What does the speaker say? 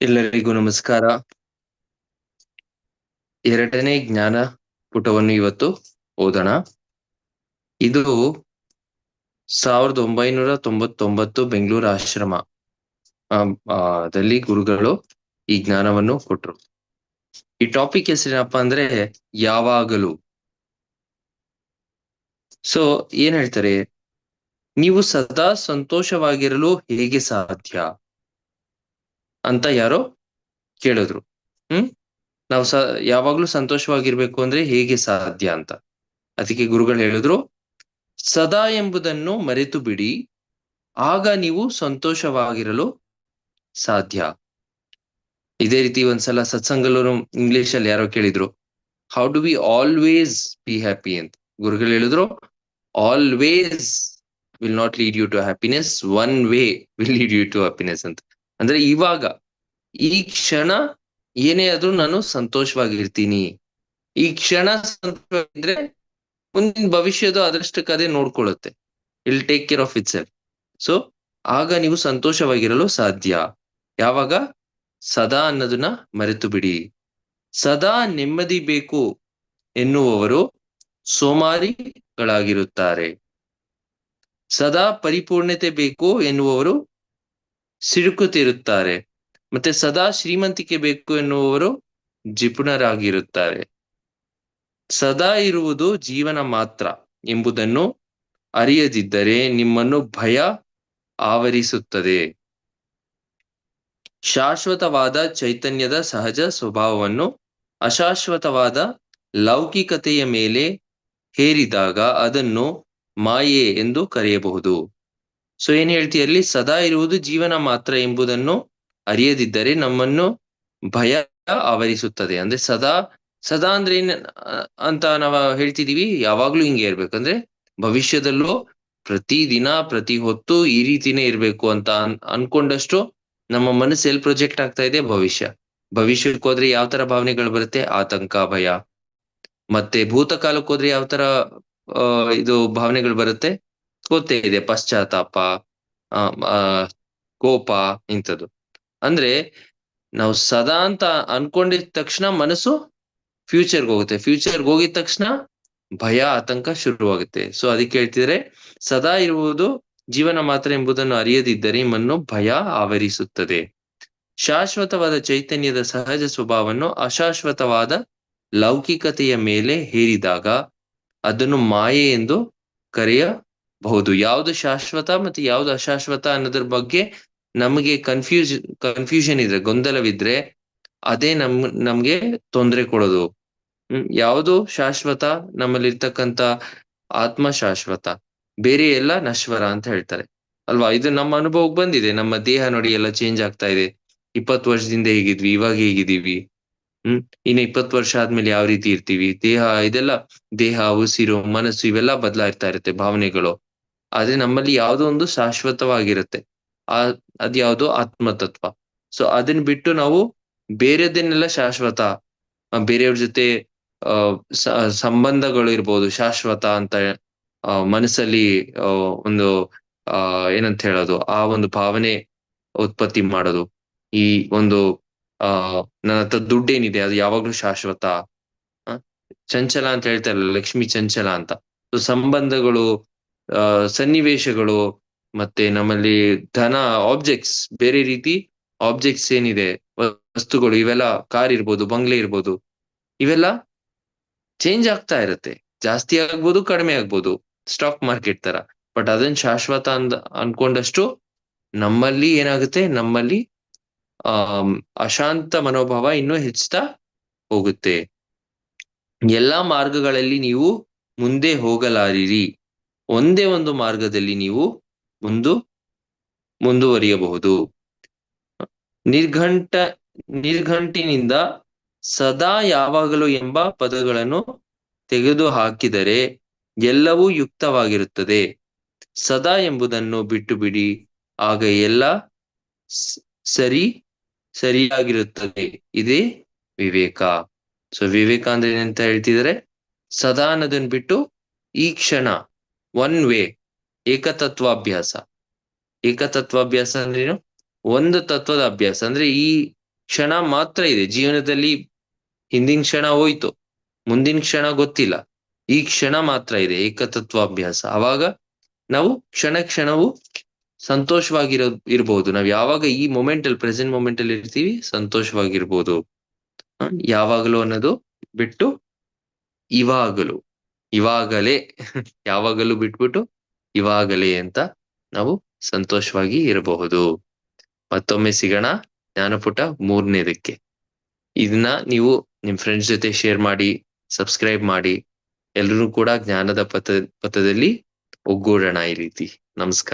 ಎಲ್ಲರಿಗೂ ನಮಸ್ಕಾರ. ಎರಡನೇ ಜ್ಞಾನ ಪುಟವನ್ನು ಇವತ್ತು ಓದೋಣ. ಇದು ಸಾವಿರದ ಒಂಬೈನೂರ ತೊಂಬತ್ತೊಂಬತ್ತು ಬೆಂಗಳೂರು ಆಶ್ರಮ ದಲ್ಲಿ ಗುರುಗಳು ಈ ಜ್ಞಾನವನ್ನು ಕೊಟ್ರು. ಈ ಟಾಪಿಕ್ ಹೆಸರೇನಪ್ಪ ಅಂದ್ರೆ ಯಾವಾಗಲೂ. ಸೊ ಏನ್ ಹೇಳ್ತಾರೆ? ನೀವು ಸದಾ ಸಂತೋಷವಾಗಿರಲು ಹೇಗೆ ಸಾಧ್ಯ? ಅಂತ ಯಾರೋ ಕೇಳಿದ್ರು. ಹ್ಮ್? ನಾವು ಸ, ಯಾವಾಗ್ಲೂ ಸಂತೋಷವಾಗಿರ್ಬೇಕು ಅಂದ್ರೆ ಹೇಗೆ ಸಾಧ್ಯ ಅಂತ. ಅದಕ್ಕೆ ಗುರುಗಳು ಹೇಳಿದ್ರು, ಸದಾ ಎಂಬುದನ್ನು ಮರೆತು ಬಿಡಿ. ಆಗ ನೀವು ಸಂತೋಷವಾಗಿರಲು ಸಾಧ್ಯ. ಇದೇ ರೀತಿ ಒಂದ್ಸಲ ಸತ್ಸಂಗಲ್ಲೂ ಇಂಗ್ಲಿಷ್ ಅಲ್ಲಿ ಯಾರೋ ಕೇಳಿದ್ರು how do we always be happy ಅಂತ. ಗುರುಗಳು ಹೇಳಿದ್ರು always will not lead you to happiness one way will lead you to happiness ಅಂತ. ಅಂದ್ರೆ ಇವಾಗ ಈ ಕ್ಷಣ ಏನೇ ಆದ್ರೂ ನಾನು ಸಂತೋಷವಾಗಿರ್ತೀನಿ. ಈ ಕ್ಷಣ ಅಂದ್ರೆ ಮುಂದಿನ ಭವಿಷ್ಯದ ಅದರಷ್ಟಕ್ಕೆ ಅದೇ ನೋಡ್ಕೊಳ್ಳುತ್ತೆ. Will take care of itself so ಆಗ ನೀವು ಸಂತೋಷವಾಗಿರಲು ಸಾಧ್ಯ. ಯಾವಾಗ? ಸದಾ ಅನ್ನೋದನ್ನ ಮರೆತು ಬಿಡಿ. ಸದಾ ನೆಮ್ಮದಿ ಬೇಕು ಎನ್ನುವವರು ಸೋಮಾರಿಗಳಾಗಿರುತ್ತಾರೆ. ಸದಾ ಪರಿಪೂರ್ಣತೆ ಬೇಕು ಎನ್ನುವವರು ಸಿಡುಕುತ್ತಿರುತ್ತಾರೆ ಮತ್ತೆ ಸದಾ ಶ್ರೀಮಂತಿಕೆ ಬೇಕು ಎನ್ನುವವರು ಜಿಪುಣರಾಗಿರುತ್ತಾರೆ. ಸದಾ ಇರುವುದು ಜೀವನ ಮಾತ್ರ ಎಂಬುದನ್ನು ಅರಿಯದಿದ್ದರೆ ನಿಮ್ಮನ್ನು ಭಯ ಆವರಿಸುತ್ತದೆ. ಶಾಶ್ವತವಾದ ಚೈತನ್ಯದ ಸಹಜ ಸ್ವಭಾವವನ್ನು ಅಶಾಶ್ವತವಾದ ಲೌಕಿಕತೆಯ ಮೇಲೆ ಹೇರಿದಾಗ ಅದನ್ನು ಮಾಯೆ ಎಂದು ಕರೆಯಬಹುದು. ಸೊ ಏನ್ ಹೇಳ್ತೀಯಲ್ಲಿ ಸದಾ ಇರುವುದು ಜೀವನ ಮಾತ್ರ ಎಂಬುದನ್ನು ಅರಿಯದಿದ್ದರೆ ನಮ್ಮನ್ನು ಭಯ ಆವರಿಸುತ್ತದೆ. ಅಂದ್ರೆ ಸದಾ ಸದಾ ಅಂದ್ರೆ ಏನ್, ಅಂತ ನಾವ್ ಹೇಳ್ತಿದೀವಿ, ಯಾವಾಗ್ಲೂ ಹಿಂಗೆ ಇರ್ಬೇಕು. ಅಂದ್ರೆ ಭವಿಷ್ಯದಲ್ಲೂ ಪ್ರತಿ ದಿನ, ಪ್ರತಿ ಹೊತ್ತು ಈ ರೀತಿನೇ ಇರ್ಬೇಕು ಅಂತ ಅನ್, ಅನ್ಕೊಂಡಷ್ಟು ನಮ್ಮ ಮನಸ್ಸು ಎಲ್ ಪ್ರೊಜೆಕ್ಟ್ ಆಗ್ತಾ ಇದೆ? ಭವಿಷ್ಯ. ಭವಿಷ್ಯಕ್ಕೆ ಹೋದ್ರೆ ಯಾವ ತರ ಭಾವನೆಗಳು ಬರುತ್ತೆ? ಆತಂಕ, ಭಯ. ಮತ್ತೆ ಭೂತಕಾಲಕ್ಕೆ ಹೋದ್ರೆ ಯಾವ ತರ ಇದು ಭಾವನೆಗಳು ಬರುತ್ತೆ? ಗೊತ್ತೇ ಇದೆ, ಪಶ್ಚಾತ್ತಾಪ, ಆ ಕೋಪ ಇಂಥದ್ದು. ಅಂದ್ರೆ ನಾವು ಸದಾ ಅಂತ ಅನ್ಕೊಂಡಿದ ತಕ್ಷಣ ಮನಸ್ಸು ಫ್ಯೂಚರ್ಗೆ ಹೋಗುತ್ತೆ. ಫ್ಯೂಚರ್ಗೆ ಹೋಗಿದ ತಕ್ಷಣ ಭಯ, ಆತಂಕ ಶುರುವಾಗುತ್ತೆ. ಸೊ ಅದಕ್ಕೆ ಹೇಳ್ತಿದ್ರೆ, ಸದಾ ಇರುವುದು ಜೀವನ ಮಾತ್ರ ಎಂಬುದನ್ನು ಅರಿಯದಿದ್ದರೆ ನಿಮ್ಮನ್ನು ಭಯ ಆವರಿಸುತ್ತದೆ. ಶಾಶ್ವತವಾದ ಚೈತನ್ಯದ ಸಹಜ ಸ್ವಭಾವವನ್ನು ಅಶಾಶ್ವತವಾದ ಲೌಕಿಕತೆಯ ಮೇಲೆ ಹೇರಿದಾಗ ಅದನ್ನು ಮಾಯೆ ಎಂದು ಕರೆಯಬಹುದು ಯಾವ್ದು ಶಾಶ್ವತ ಮತ್ತೆ ಯಾವ್ದು ಅಶಾಶ್ವತ ಅನ್ನೋದ್ರ ಬಗ್ಗೆ ನಮಗೆ ಕನ್ಫ್ಯೂಸ್ ಕನ್ಫ್ಯೂಷನ್ ಇದ್ರೆ, ಗೊಂದಲವಿದ್ರೆ ಅದೇ ನಮ್, ನಮ್ಗೆ ತೊಂದರೆ ಕೊಡೋದು. ಹ್ಮ್, ಯಾವುದು ಶಾಶ್ವತ? ನಮ್ಮಲ್ಲಿರ್ತಕ್ಕಂತ ಆತ್ಮ ಶಾಶ್ವತ ಬೇರೆ ಎಲ್ಲ ನಶ್ವರ ಅಂತ ಹೇಳ್ತಾರೆ. ಅಲ್ವಾ? ಇದು ನಮ್ಮ ಅನುಭವಕ್ಕೆ ಬಂದಿದೆ. ನಮ್ಮ ದೇಹ ನೋಡಿ ಎಲ್ಲ ಚೇಂಜ್ ಆಗ್ತಾ ಇದೆ. ಇಪ್ಪತ್ತು ವರ್ಷದಿಂದ ಹೇಗಿದ್ವಿ, ಇವಾಗ ಹೇಗಿದ್ದೀವಿ. ಹ್ಮ್, ಇನ್ನು ಇಪ್ಪತ್ತು ವರ್ಷ ಆದ್ಮೇಲೆ ಯಾವ ರೀತಿ ಇರ್ತೀವಿ? ದೇಹ, ಇದೆಲ್ಲ ದೇಹ, ಉಸಿರು, ಮನಸ್ಸು ಇವೆಲ್ಲ ಬದಲಾಗ್ತಾ ಇರುತ್ತೆ ಭಾವನೆಗಳು. ಆದ್ರೆ ನಮ್ಮಲ್ಲಿ ಯಾವುದೋ ಒಂದು ಶಾಶ್ವತವಾಗಿರುತ್ತೆ. ಆ ಅದ್ಯಾವುದೋ ಆತ್ಮತತ್ವ. ಸೊ ಅದನ್ನ ಬಿಟ್ಟು ನಾವು ಬೇರೆದನ್ನೆಲ್ಲ ಶಾಶ್ವತ ಬೇರೆಯವ್ರ ಜೊತೆ ಸಂಬಂಧಗಳು ಇರ್ಬೋದು, ಶಾಶ್ವತ ಅಂತ ಮನಸ್ಸಲ್ಲಿ ಒಂದು, ಆ, ಏನಂತ ಹೇಳೋದು, ಆ ಒಂದು ಭಾವನೆ ಉತ್ಪತ್ತಿ ಮಾಡೋದು. ಈ ಒಂದು, ಆ, ನನ್ನ ಹತ್ರ ದುಡ್ಡೇನಿದೆ, ಅದು ಯಾವಾಗ್ಲೂ ಶಾಶ್ವತ ಚಂಚಲ ಅಂತ ಹೇಳ್ತಾರಲ್ಲ, ಲಕ್ಷ್ಮಿ ಚಂಚಲ ಅಂತ. ಸಂಬಂಧಗಳು ಸನ್ನಿವೇಶಗಳು ಮತ್ತೆ ನಮ್ಮಲ್ಲಿ ಧನ ಆಬ್ಜೆಕ್ಟ್ಸ್ ಬೇರೆ ರೀತಿ ಆಬ್ಜೆಕ್ಟ್ಸ್ ಏನಿದೆ, ವಸ್ತುಗಳು ಇವೆಲ್ಲ ಕಾರ್ ಇರ್ಬೋದು, ಬಂಗ್ಲೆ ಇರ್ಬೋದು, ಇವೆಲ್ಲ ಚೇಂಜ್ ಆಗ್ತಾ ಇರುತ್ತೆ. ಜಾಸ್ತಿ ಆಗ್ಬೋದು, ಕಡಿಮೆ ಆಗ್ಬೋದು ಸ್ಟಾಕ್ ಮಾರ್ಕೆಟ್ ತರ. ಬಟ್ ಅದನ್ನ ಶಾಶ್ವತ ಅಂದ, ಅನ್ಕೊಂಡಷ್ಟು ನಮ್ಮಲ್ಲಿ ಏನಾಗುತ್ತೆ, ನಮ್ಮಲ್ಲಿ ಆ ಅಶಾಂತ ಮನೋಭಾವ ಇನ್ನೂ ಹೆಚ್ಚುತ್ತಾ ಹೋಗುತ್ತೆ. ಎಲ್ಲಾ ಮಾರ್ಗಗಳಲ್ಲಿ ನೀವು ಮುಂದೆ ಹೋಗಲಾರಿರಿ. ಒಂದೇ ಒಂದು ಮಾರ್ಗದಲ್ಲಿ ನೀವು ಮುಂದು ಮುಂದುವರಿಯಬಹುದು. ನಿರ್ಘಂಟ, ನಿರ್ಘಂಟಿನಿಂದ ಸದಾ ಯಾವಾಗಲೂ ಎಂಬ ಪದಗಳನ್ನು ತೆಗೆದು ಹಾಕಿದರೆ ಎಲ್ಲವೂ ಯುಕ್ತವಾಗಿರುತ್ತದೆ. ಸದಾ ಎಂಬುದನ್ನು ಬಿಟ್ಟು ಬಿಡಿ ಆಗ ಎಲ್ಲ ಸರಿ, ಸರಿಯಾಗಿರುತ್ತದೆ. ಇದೇ ವಿವೇಕ. ಸೊ ವಿವೇಕ ಅಂದ್ರೆ ಏನಂತ ಹೇಳ್ತಿದ್ರೆ ಸದಾ ಅನ್ನೋದನ್ನ ಬಿಟ್ಟು ಈ ಕ್ಷಣ. One way ಏಕತತ್ವಾಭ್ಯಾಸ. ಏಕತತ್ವಾಭ್ಯಾಸ ಅಂದ್ರೇನು ಒಂದು ತತ್ವದ ಅಭ್ಯಾಸ. ಅಂದ್ರೆ ಈ ಕ್ಷಣ ಮಾತ್ರ ಇದೆ. ಜೀವನದಲ್ಲಿ ಹಿಂದಿನ ಕ್ಷಣ ಹೋಯ್ತು. ಮುಂದಿನ ಕ್ಷಣ ಗೊತ್ತಿಲ್ಲ. ಈ ಕ್ಷಣ ಮಾತ್ರ ಇದೆ, ಏಕತತ್ವಾಭ್ಯಾಸ. ಅವಾಗ ನಾವು ಕ್ಷಣ ಕ್ಷಣವು ಸಂತೋಷವಾಗಿರೋ ಇರ್ಬಹುದು ನಾವು ಯಾವಾಗ ಈ ಮೊಮೆಂಟ್ ಅಲ್ಲಿ ಪ್ರೆಸೆಂಟ್ ಮೊಮೆಂಟ್ ಅಲ್ಲಿ ಇರ್ತೀವಿ, ಸಂತೋಷವಾಗಿರ್ಬೋದು? ಯಾವಾಗಲೂ ಅನ್ನೋದು ಬಿಟ್ಟು ಇವಾಗಲು. ಇವಾಗಲೇ, ಯಾವಾಗಲೂ ಬಿಟ್ಬಿಟ್ಟು ಇವಾಗಲೇ ಅಂತ ನಾವು ಸಂತೋಷವಾಗಿ ಇರಬಹುದು. ಮತ್ತೊಮ್ಮೆ ಸಿಗೋಣ ಜ್ಞಾನಪುಟ ಮೂರನೇದಕ್ಕೆ. ಇದನ್ನ ನೀವು ನಿಮ್ ಫ್ರೆಂಡ್ಸ್ ಜೊತೆ ಶೇರ್ ಮಾಡಿ ಸಬ್ಸ್ಕ್ರೈಬ್ ಮಾಡಿ ಎಲ್ಲರೂ ಕೂಡ ಜ್ಞಾನದ ಪಥ, ಪಥದಲ್ಲಿ ಒಗ್ಗೂಡೋಣ ಈ ರೀತಿ. ನಮಸ್ಕಾರ.